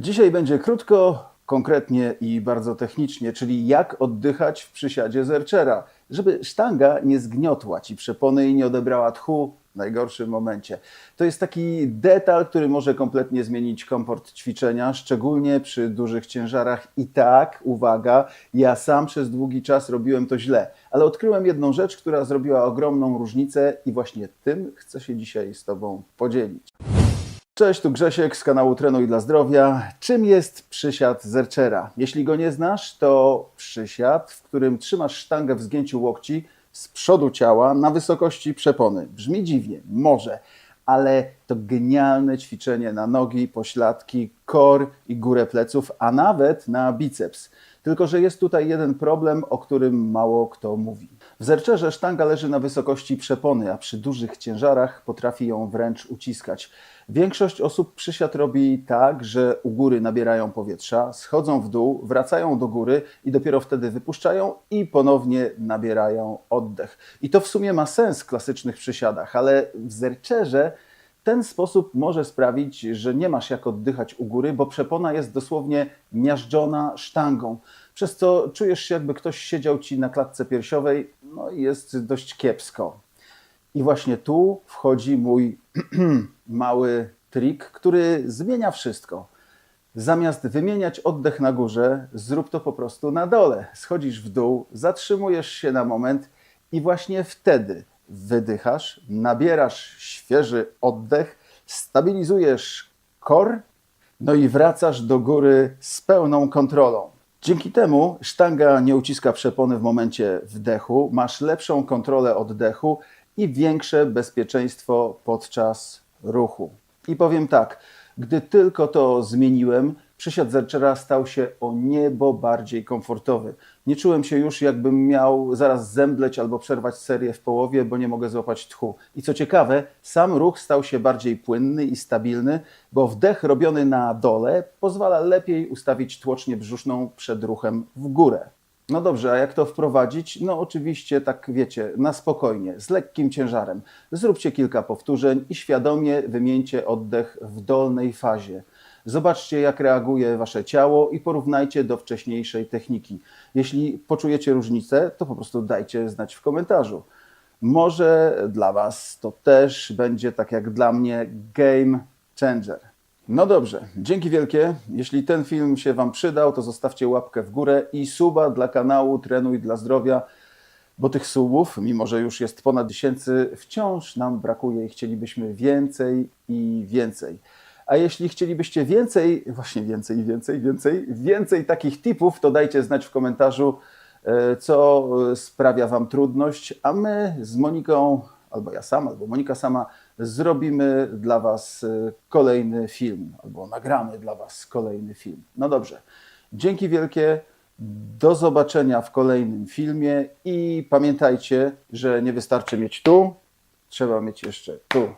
Dzisiaj będzie krótko, konkretnie i bardzo technicznie, czyli jak oddychać w przysiadzie zerczera, żeby sztanga nie zgniotła ci przepony i nie odebrała tchu w najgorszym momencie. To jest taki detal, który może kompletnie zmienić komfort ćwiczenia, szczególnie przy dużych ciężarach. I tak, uwaga, ja sam przez długi czas robiłem to źle, ale odkryłem jedną rzecz, która zrobiła ogromną różnicę i właśnie tym chcę się dzisiaj z Tobą podzielić. Cześć, tu Grzesiek z kanału Trenuj dla Zdrowia. Czym jest przysiad zerczera? Jeśli go nie znasz, to przysiad, w którym trzymasz sztangę w zgięciu łokci z przodu ciała na wysokości przepony. Brzmi dziwnie, może, ale to genialne ćwiczenie na nogi, pośladki, kor i górę pleców, a nawet na biceps. Tylko, że jest tutaj jeden problem, o którym mało kto mówi. W zerczerze sztanga leży na wysokości przepony, a przy dużych ciężarach potrafi ją wręcz uciskać. Większość osób przysiad robi tak, że u góry nabierają powietrza, schodzą w dół, wracają do góry i dopiero wtedy wypuszczają i ponownie nabierają oddech. I to w sumie ma sens w klasycznych przysiadach, ale w zerczerze ten sposób może sprawić, że nie masz jak oddychać u góry, bo przepona jest dosłownie miażdżona sztangą, przez co czujesz się jakby ktoś siedział ci na klatce piersiowej, no i jest dość kiepsko. I właśnie tu wchodzi mój mały trik, który zmienia wszystko. Zamiast wymieniać oddech na górze, zrób to po prostu na dole. Schodzisz w dół, zatrzymujesz się na moment i właśnie wtedy wydychasz, nabierasz świeży oddech, stabilizujesz kor, no i wracasz do góry z pełną kontrolą. Dzięki temu sztanga nie uciska przepony w momencie wdechu, masz lepszą kontrolę oddechu i większe bezpieczeństwo podczas ruchu. I powiem tak, gdy tylko to zmieniłem, przysiad zerczera stał się o niebo bardziej komfortowy. Nie czułem się już, jakbym miał zaraz zemdleć albo przerwać serię w połowie, bo nie mogę złapać tchu. I co ciekawe, sam ruch stał się bardziej płynny i stabilny, bo wdech robiony na dole pozwala lepiej ustawić tłocznię brzuszną przed ruchem w górę. No dobrze, a jak to wprowadzić? No oczywiście tak wiecie, na spokojnie, z lekkim ciężarem. Zróbcie kilka powtórzeń i świadomie wymieńcie oddech w dolnej fazie. Zobaczcie, jak reaguje wasze ciało i porównajcie do wcześniejszej techniki. Jeśli poczujecie różnicę, to po prostu dajcie znać w komentarzu. Może dla was to też będzie tak jak dla mnie game changer. No dobrze, dzięki wielkie. Jeśli ten film się Wam przydał, to zostawcie łapkę w górę i suba dla kanału Trenuj dla Zdrowia, bo tych subów, mimo że już jest ponad tysięcy, wciąż nam brakuje i chcielibyśmy więcej i więcej. A jeśli chcielibyście więcej, właśnie więcej, więcej, więcej, więcej takich tipów, to dajcie znać w komentarzu, e, co e, sprawia Wam trudność, a my z Moniką, albo ja sam, albo Monika sama, zrobimy dla Was e, kolejny film, albo nagramy dla Was kolejny film. No dobrze, dzięki wielkie, do zobaczenia w kolejnym filmie i pamiętajcie, że nie wystarczy mieć tu, trzeba mieć jeszcze tu.